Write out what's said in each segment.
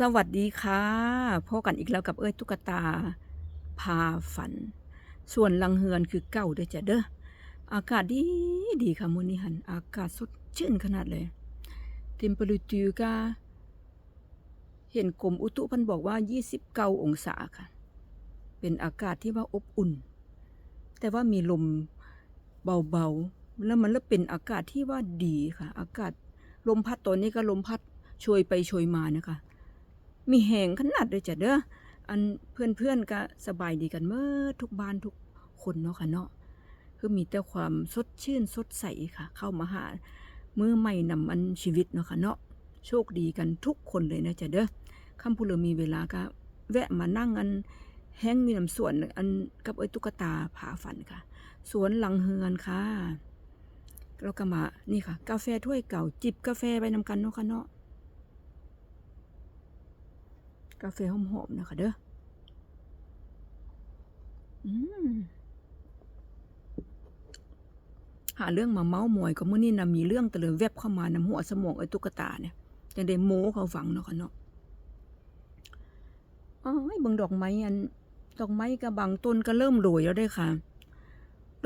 สวัสดีค่ะพบกันอีกแล้วกับเอ้ยตุ๊กตาพาฝัน ส่วนลังเฮือนคือเก่าเด้อจ้ะเด้ออากาศดีดีค่ะมื้อนี้หันอากาศสดชื่นขนาดเลย เทมเปอเรตูก็เห็นกรมอุตุพันบอกว่า 29 องศาค่ะ เป็นอากาศที่ว่าอบอุ่น แต่ว่ามีลมเบาๆ แล้วมันแล้วเป็นอากาศที่ว่าดีค่ะ อากาศลมพัดตอนนี้ก็ลมพัดโชยไปโชยมานะคะ มีแหงขนาดเลยจ้ะเด้อ อันเพื่อนๆก็สบายดีกันเมื่อทุกบ้านทุกคนเนาะค่ะเนาะ คือมีแต่ความสดชื่นสดใสค่ะ เข้ามาหามือใหม่นำอันชีวิตเนาะค่ะเนาะ โชคดีกันทุกคนเลยนะจ้ะเด้อคำพูดเลยมีเวลาก็แวะมานั่งอันแห้งมีน้ำสวนอันกับไอ้ตุ๊กตาผาฝันค่ะ สวนหลังเฮือนค่ะเราก็มานี่ค่ะ กาแฟถ้วยเก่าจิบกาแฟไปนำกันเนาะค่ะเนาะ กาแฟหอมๆนะคะเด้ออืมหาเรื่องมาเมาส์มอยก็เมื้อนี้นะมีเรื่องตะเลยแวบเข้ามานำหัวสมองไอ้ตุ๊กตาเนี่ยจังได้โม้เขาฟังเนาะค่ะเนาะอ๋อยเบิ่งดอกไม้อัน ดอกไม้ก็บางต้นก็เริ่มโรยแล้วได้ค่ะ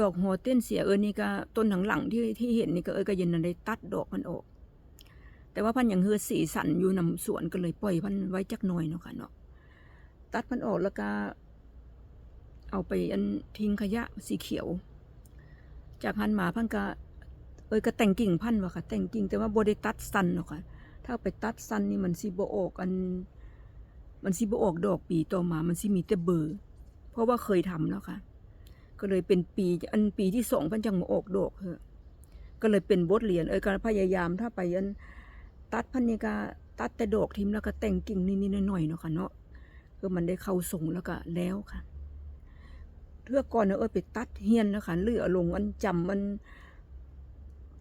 ดอกหัวเต้นเสียเอิ้นนี่ก็ต้นหลังหลังๆที่ที่เห็นนี่ก็เอ้ยก็เย็นนั้นได้ตัดดอกมันออก แต่ว่าพันอย่างเฮือสีสันอยู่นำสวนก็เลยปล่อยพันไว้จักหน่อยเนาะค่ะเนาะตัดมันออกแล้วก็ เอาไปอันทิ้งขยะสีเขียว จากพันมาพันก็เอ้ยก็แต่งกิ่งพันวะค่ะ แต่งกิ่งแต่ว่าบ่ได้ตัดสั้นเนาะค่ะถ้าไปตัดสั้นนี่มันสิบ่ออกอัน มันสิบ่ออกดอกปีต่อมา มันสิมีแต่เบอร์เพราะว่าเคยทำแล้วค่ะ ก็เลยเป็นปีอันปีที่สองพันจังมาออกดอกเหอะก็เลยเป็นบทเรียนเอ้ยก็พยายามถ้าไปอัน ตัดพันนี่ก็ตัดแต่ดอกทิมแล้วก็แต่งกิ่งนิดๆหน่อยๆเนาะค่ะเนาะคือมันได้เข้าทรงแล้วก็แล้วค่ะเทื่อก่อนเนอะเอ้ยไปตัดเฮียนนะคะเลือลงอันจำมัน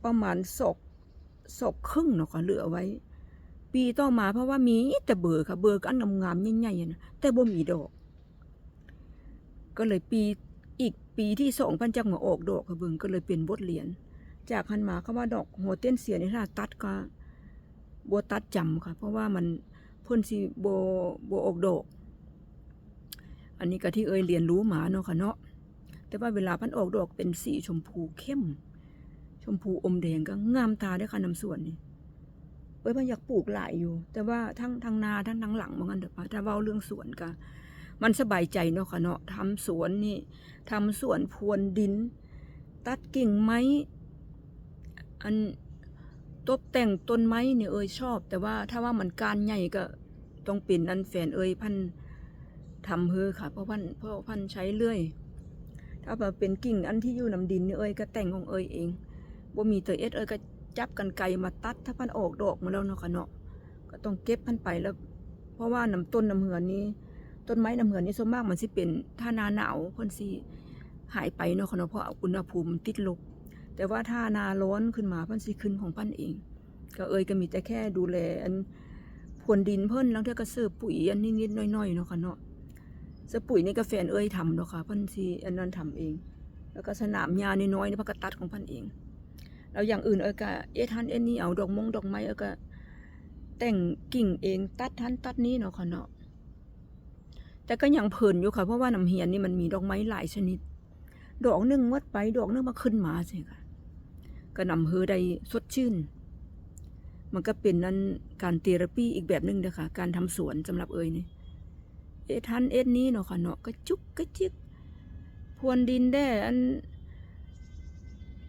ประมาณศอกศอกครึ่งเนาะค่ะเหลือไว้ ปีต่อมาเพราะว่ามีแต่เบอร์ค่ะ เบอร์ก็อันงามๆใหญ่ๆนะแต่บ่มีดอก ก็เลยปีอีกปีที่สองพันจังมาออกดอกค่ะเบิ่งก็เลยเป็นบทเรียน จากพันมาเขาว่าดอกหัวเต้นเสียนี่ถ้าตัดก็ บตัดจำค่ะ เพราะว่ามันพ่นสิโบโบออกดอกอันนี้ก็ที่เอ่ยเรียนรู้มาเนาะค่ะเนาะแต่ว่าเวลาพันออกดอกเป็นสีชมพูเข้ม ชมพูอมแดงก็งามตาด้วยค่ะน้ำส่วนนี่เอ้ยมันอยากปลูกหลายอยู่ แต่ว่าทั้งทางนาทั้งทางหลังเหมือนกันเถอะค่ะถ้าเว้าเรื่องสวนก็มันสบายใจเนาะค่ะเนาะทำสวนนี่ทำสวนพรวนดิน ตัดกิ่งไม้อัน ตบแต่งต้นไม้เนี่ยเอ่ยชอบ แต่ว่าถ้าว่ามันการใหญ่ก็ต้องเป็นอันแฟนเอ่ยพันทำเฮือค่ะ เพราะพันเพราะพันใช้เลื่อย ถ้าแบบเป็นกิ่งอันที่อยู่นำดินเนี่ยเอ่ยก็แต่งของเอ่ยเองบ่มีเตอเอสเอ่ยก็จับกันไกลมาตัด ถ้าพันออกดอกมาแล้วเนาะค่ะเนาะก็ต้องเก็บพันไปแล้ว เพราะว่าน้ำต้นน้ำเหือนนี้ ต้นไม้น้ำเหือนนี้ส่วนมากมันสิเป็นถ้าหนาหนาวเพิ่นสิหายไปเนาะค่ะเนาะเพราะอุณหภูมิติดลบ แต่ว่าถ้านาร้อนขึ้นมาพันสิขึ้นของพันเอง ก็เอ่ยก็มีแต่แค่ดูแลอันพวนดินเพิ่นแล้วเท่าก็เสิร์ฟปุ๋ยอันนิดๆน่อยๆเนาะค่ะเนาะเสิร์ฟปุ๋ยนี่ก็แฟนเอ่ยทำเนาะค่ะพิ่นสิอันนั้นทำเอง แล้วก็สนามหญ้าน้อยๆนี่พิ่นก็ตัดของพิ่นเอง แล้วอย่างอื่นเอ่ยก็เอ็ดทันเอ็ดนี่เอาดอกมงดอกไม้เอ่ยก็แต่งกิ่งเองตัดทันตัดนี้เนาะค่ะเนาะแต่ก็ยังเพลินอยู่ค่ะเพราะว่าน้ำเฮียนนี่มันมีดอกไม้หลายชนิด ดอกหนึงหมดไปดอกหนึงมาขึ้นมาสิค่ะ ก็นำเฮอได้สดชื่น มันก็เป็นนั้นการเทอราปีอีกแบบหนึ่งนะคะการทำสวนสำหรับเอ่ยนี่เอทันเอ็ดนี้เนาะค่ะเนาะก็จุกก็จิกพรวนดินได้อัน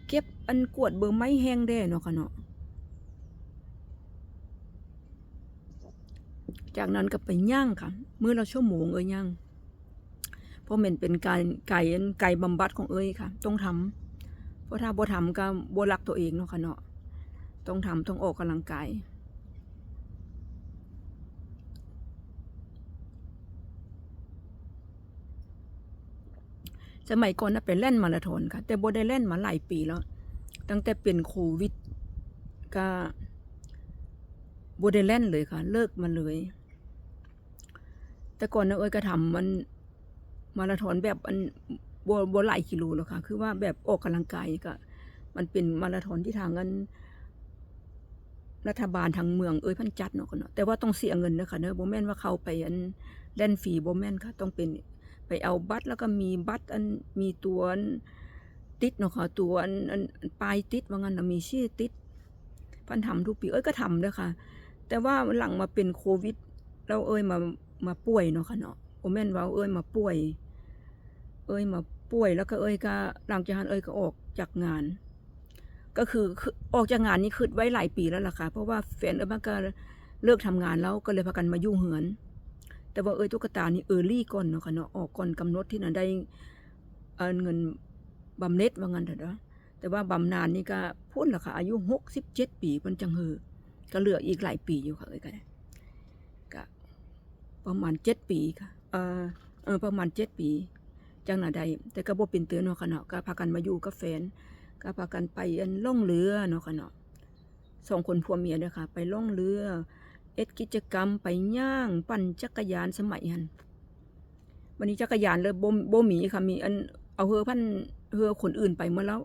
เก็บอันกวดเบอร์ไม้แห้งได้เนาะค่ะเนาะจากนั้นก็ไปย่างค่ะเมื้อละชั่วโมงเอ้ยย่างเพราะมันเป็นการไก่อันไก่บำบัดของเอ้ยค่ะ ต้องทำ ราะถ้าบ่ทำก็บ่รักตัวเองเนาะค่ะเนาะต้องทำต้องออกกำลังกายสมัยก่อนนะเป็นเล่นมาราธอนค่ะ แต่บ่ได้เล่นมาหลายปีแล้ว ตั้งแต่เป็นโควิดก็บ่ได้เล่นเลยค่ะ เลิกมาเลย แต่ก่อนนะเอ้ยก็ทำมันมาราธอนแบบอัน บ่บ่หลายกิโลหรอกค่ะ คือว่าแบบออกกำลังกายก็มันเป็นมาราธอนที่ทางกันรัฐบาลทางเมืองเอ้ยพันจัดเนาะค่ะเนาะแต่ว่าต้องเสียเงินนะคะเนอะโบแมนว่าเขาไปอันเล่นฟรีบ่แมนค่ะ ต้องเป็นไปเอาบัตรแล้วก็มีบัตรอันมีตัวติดเนาะค่ะตัวอันอันปลายติดว่างั้นมีชื่อติดพันทำทุกปีเอ้ยก็ทำเด้อค่ะ แต่ว่าหลังมาเป็นโควิด เราเอ้ยมามาป่วยเนาะค่ะเนาะโบแมนว่าเอ้ยมาป่วย เอ้ยมาป่วยแล้วก็เอ้ยก็หลังจากนั้นเอ้ยก็ออกจากงาน ก็คือคือออกจากงานนี่คือไว้หลายปีแล้วล่ะค่ะ เพราะว่าแฟนเอ้ยมันก็เลิกทำงานแล้วก็เลยพากันมายุ่งเหือน แต่ว่าเอ้ยตุ๊กตานี่เออรี่ก่อนเนาะค่ะเนาะออกก่อนกำหนดที่นั่นได้เงินบำเหน็จว่างั้นเถอะเนาะแต่ว่าบำนาญนี่ก็พ้นล่ะค่ะอายุหกสิบเจ็ดปีเพิ่นจังเฮอก็เหลืออีกหลายปีอยู่ค่ะเอ้ยก็ก็ประมาณเจ็ดปีค่ะเออเออประมาณเจ็ดปี จังหนาใดแต่ก็บ่เป็นเตือนเนาะค่ะเนาะก็พากันมาอยู่กับแฟนก็พากันไปอันล่องเรือเนาะค่ะเนาะสองคนผัวเมียเด้อค่ะ ไปล่องเรือ เอ็ดกิจกรรมไปย่าง ปั่นจักรยานสมัยหันวันนี้จักรยานเลยบ่บ่มีค่ะมีอันเอาเฮือพันเฮือคนอื่นไปหมาแล้ว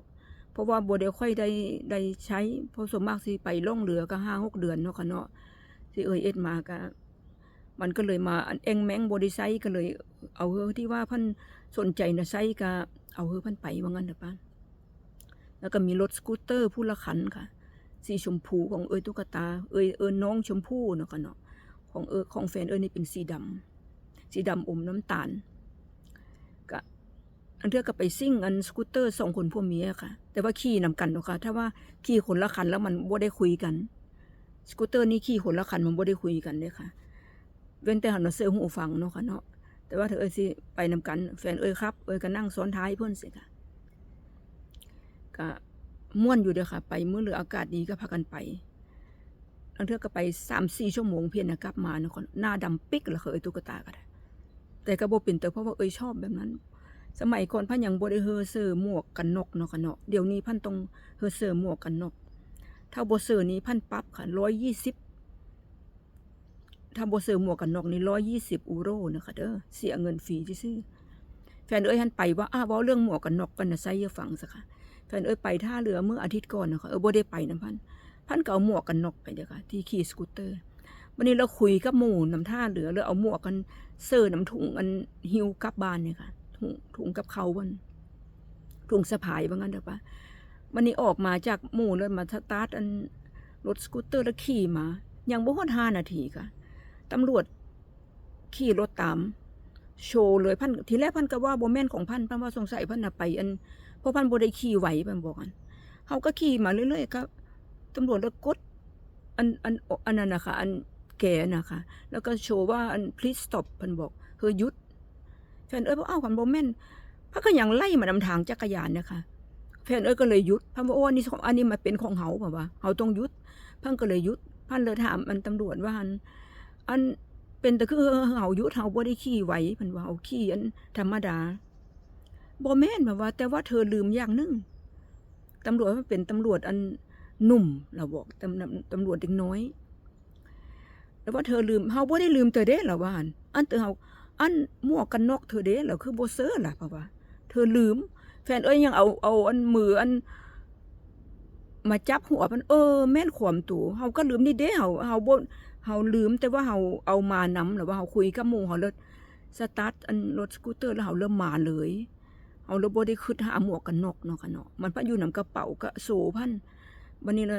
เพราะว่าบ่ได้ค่อยได้ได้ใช้เพราะส่วนมากสิไปล่องเรือก็ห้าหกเดือนเนาะค่ะเนาะสิเอ่ยเอ็ดมาก็มันก็เลยมาอันเองแมงบ่ได้ใช้ก็เลย เอาเฮือที่ว่าพัน สนใจนะใช้ก็เอาเฮือพันไปว่างั้นเด้อป้าแล้วก็มีรถสกูตเตอร์ผู้ละคันค่ะ สีชมพูของเอ้ยตุ๊กตา เอ้ยเอิญน้องชมพูเนาะค่ะเนาะของเออของแฟนเอ้ยนี่เป็นสีดำสีดำอมน้ำตาลก็อันเทือก็ไปซิ่งอันสกูตเตอร์สองคนพวกเมียค่ะ แต่ว่าขี่นำกันเนาะค่ะ ถ้าว่าขี่คนละคันแล้วมันบ่ได้คุยกัน สกูตเตอร์นี่ขี่คนละคันมันบ่ได้คุยกันเด้ค่ะ เว้นแต่หันมาเสื้อหูฟังเนาะค่ะเนาะ แต่ว่าเธอเอ้ยสิไปนำกันแฟนเอ้ยครับ เอ้ยก็นั่งซ้อนท้ายเพิ่นสิค่ะก็ม่วนอยู่เด้อค่ะ ไปเมื่อเหลืออากาศดีก็พากันไปอันเทือก็ไปสามสี่ชั่วโมงเพียงนะกลับมาเนาะค่ะหน้าดำปิกแล้วค่ะเอ้ยตุ๊กตาก็ได้แต่ก็บ่เป็นแต่เพราะว่าเอ้ยชอบแบบนั้น สมัยก่อนพันยังบ่ได้เฮอเซอร์หมวกกันนกเนาะค่ะเนาะเดี๋ยวนี้พันต้องเฮอเซอร์หมวกกันนกถ้าโบเซอร์นี้พันปรับค่ะ120 ถ้าบ่เซอร์หมวกกันนอกนี่ร้อยยี่สิบอูโรนะคะเด้อเสียเงินฟรีซื่อแฟนเอ้ยหันไปว่าอ้าวเรื่องหมวกกันนอกกันนะไซเยฟังซะค่ะแฟนเอ้ยไปท่าเรือเมื่ออาทิตย์ก่อนนะคะเออโบได้ไปนํพันพันก็เอาหมวกกันนอกไปเด้อค่ะที่ขี่สกูตเตอร์วันนี้เราคุยกับหมู่นำท่าเรือแล้วเอาหมวกกันเสื้อน้ำถุงอันหิวกับบานเนี่ยค่ะถุงถุงกับเขาวันถุงสะพายว่างั้นเด้อปะวันนี้ออกมาจากหมู่เลยมาสตาร์ทอันรถสกูตเตอร์แล้วขี่มา อยังบ่ฮอด5นาทีค่ะ ตำรวจขี่รถตาม โชว์เลยพันทีแรกพันก็ว่าโบแม่นของพันพันว่าสงสัยพันน่ะไปอันเพราะพันโบได้ขี่ไหวพันบอกกันเขาก็ขี่มาเรื่อยๆครับตำรวจแล้วกดอันอันอันนั้นนะคะอันแก่นะคะ แล้วก็โชว์ว่าอัน please stop พันบอกเฮอหยุดแฟนเอ้ยบอกอ้าวพันโบแม่นพันก็ยังไล่มานำทางจักรยานนะคะแฟนเอ้ยก็เลยหยุดพันบอกโอ้อันนี้ของอันนี้มาเป็นของเฮาแบบว่าเฮาต้องหยุดพันก็เลยหยุดพันเลยถามอันตำรวจว่า อันเป็นแต่คือเฮายุดเฮาบ่ได้ขี่ไหวเพิ่นว่าเฮาขี่อันธรรมดาบ่แม่นแบบว่า แต่ว่าเธอลืมอย่างหนึงตำรวจมันเป็นตำรวจอันหนุ่มเราบอกตำตำรวจเด็กน้อย แล้วว่าเธอลืมเฮาบ่ได้ลืมเธอเด้ล่ะว่าอันอันเธอเฮาอันหมวกกันน็อกเธอเด้แล้วคือบ่เซอร์ล่ะเพราะว่า เธอลืม แฟนเอ้ยยังเอาเอาอันมืออัน มาจับหัวมันเออ แม่นขวมตูเฮาก็ลืมนี่เด้เฮาเฮาบ่ เฮาลืมแต่ว่าเฮาเอามานำหรือว่าเฮาคุยกับหมู่เฮาแล้วสตาร์ทอันรถสกูตเตอร์แล้วเฮาเริ่มมาเลยเฮาเลยบ่ได้คิดหาหมวกกันน็อกเนาะค่ะเนาะมันพันอยู่นำกระเป๋าก็โซพันวันนี้เรา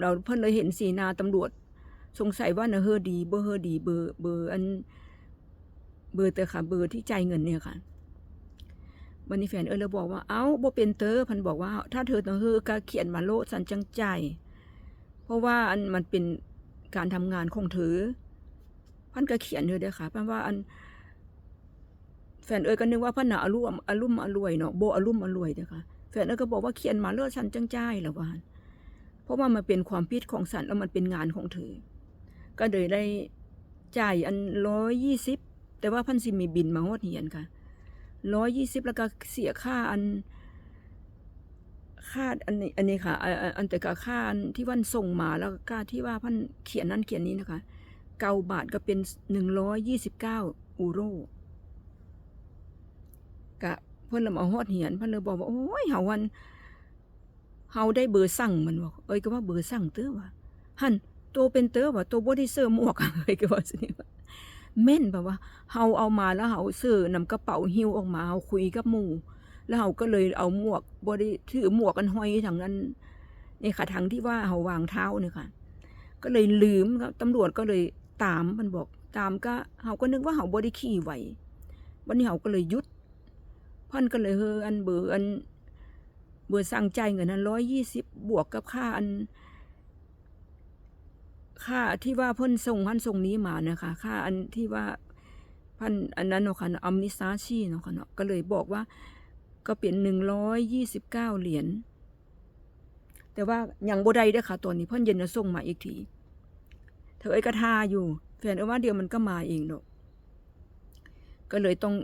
เราเพิ่นเลยเห็นสีหน้าตำรวจ สงสัยว่าน่ะเฮอดีบ่เฮอดีเบอร์เบอร์อันเบอร์แต่ค่ะ เบอร์ที่จ่ายเงินเนี่ยค่ะวันนี้แฟนเออเลยบอกว่า เอ้าบ่เป็นเตอพันบอกว่า ถ้าเธอต้องเฮอก็เขียนมาโลสันจังใจ เพราะว่าอันมันเป็น การทำงานของเธอพันก็เขียนเธอเด้อค่ะพันว่าอัน แฟนเอ้ยก็นึกว่าพันน่ะอารมณ์อารมณ์อรวยเนาะโบอารมณ์อรวยเด้อค่ะแฟนเอ้ยก็บอกว่าเขียนมาเลือดฉันจังใจล้วานเพราะว่ามันเป็นความผิดของสันแล้วมันเป็นงานของเธอ ก็เลยได้จ่ายอันร้อยยี่สิบแต่ว่าพันสิมีบินมาฮอดเหียนค่ะร้อยยี่สิบแล้วก็เสียค่าอัน ค่าอันนี้อันนี้ค่ะ อันแต่ก็ค่าที่วันส่งมาแล้วก็ค่าที่ว่าพันเขียนนั่นเขียนนี้นะคะ เกาบาทก็เป็นหนึ่งร้อยยี่สิบเก้าอูโรกะเพิ่นเลยมาฮอดเหียนเพิ่นเลยบอกว่าโอ้ยเฮาวันเฮาได้เบอร์สั่งมันบอกเอ้ยก็ว่าเบอร์สั่งเต้อว่าหั่นโตเป็นเต้อว่าโตบ่ได้เสื้อหมวกเอ้ยก็ว่าสิว่าแม่นแบบว่าเฮาเอามาแล้วเฮาซื้อนำกระเป๋าหิ้วออกมาเฮาคุยกับหมู่ แล้วเฮาก็เลยเอาหมวกบ่ได้ถือหมวกกันห้อยทางนั้นนี่ค่ะทางที่ว่าเฮาวางเท้าเนี่ยค่ะ ก็เลยลืมครับตำรวจก็เลยตามมันบอก ตามก็เฮาก็นึกว่าเฮาบ่ได้ขี่ไหววันนี้เฮาก็เลยหยุดพิ่นก็เลยเฮออันเบอร์อันเบอร์สั่งใจเงินนั้นร้อยยี่สิบบวกกับค่าอัน ค่าที่ว่าเพิ่นส่งพันส่งนี้มานะคะค่าอันที่ว่าพันอันนั้นเนาะค่ะอัมนิซาชีเนาะค่ะเนาะก็เลยบอกว่า ก็เป็นหนึ่งร้อยยี่สิบเก้าเหรียญแต่ว่าอยังบ่ได้เด้อค่ะตัวนี้เพิ่นเย็นจะส่งมาอีกทีเธอไอ้กระทาอยู่แฟนเอ้ว่าเดียวมันก็มาเองเนาะก็เลยต้อง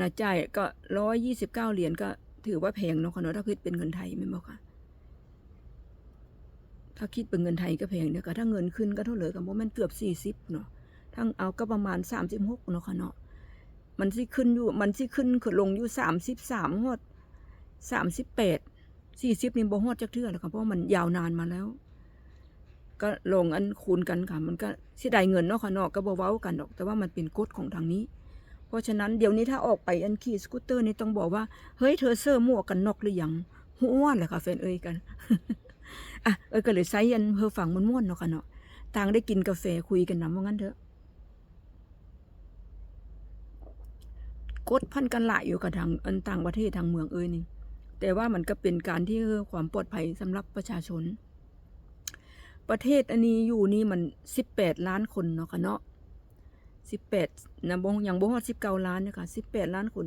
นะจ่ายก็ร้อยยี่สิบเก้าเหรียญก็ถือว่าแพงเนาะค่ะเนาะถ้าคิดเป็นเงินไทยไม่บอกค่ะ ถ้าคิดเป็นเงินไทยก็แพงเนี่ยก็ถ้าเงินขึ้นก็เท่าเหลือกับว่ามันเกือบสี่สิบเนาะทั้งเอาก็ประมาณสามสิบหกเนาะค่ะเนาะ มันสิขึ้นอยู่ มันสิขึ้นขึ้นลงอยู่สามสิบสามฮอดสามสิบแปดสี่สิบนี่บ่ฮดจักเทื่อแล้วค่ะเพราะมันยาวนานมาแล้ว ก็ลงอันคูณกันค่ะ มันก็สียดายเงินเนาะค่ะเนาะก็บ่เว้ากันดอก แต่ว่ามันเป็นกฎของทางนี้ เพราะฉะนั้นเดี๋ยวนี้ถ้าออกไปอันขี่สกูตเตอร์นี่ต้องบอกว่าเฮ้ยเธอเสื้อหมวกกันน็อกหรือยังหัวแหละค่ะแฟนเอ้ยกันอะเอ้ยก็เลยใช้ยันเพอฝั่งมันม่วนเนาะค่ะเนาะต่างได้กินกาแฟคุยกันนำว่างั้นเถอะ กดพันกันหลายอยู่กับทางอันต่างประเทศทางเมืองเอ้ยนี่ แต่ว่ามันก็เป็นการที่เพื่อความปลอดภัยสำหรับประชาชน ประเทศอันนี้อยู่นี่มันสิบแปดล้านคนเนาะค่ะเนาะสิบแปดนะบ่ยังบ่ฮอดสิบเก้าล้านเนะคะสิบแปดล้านคน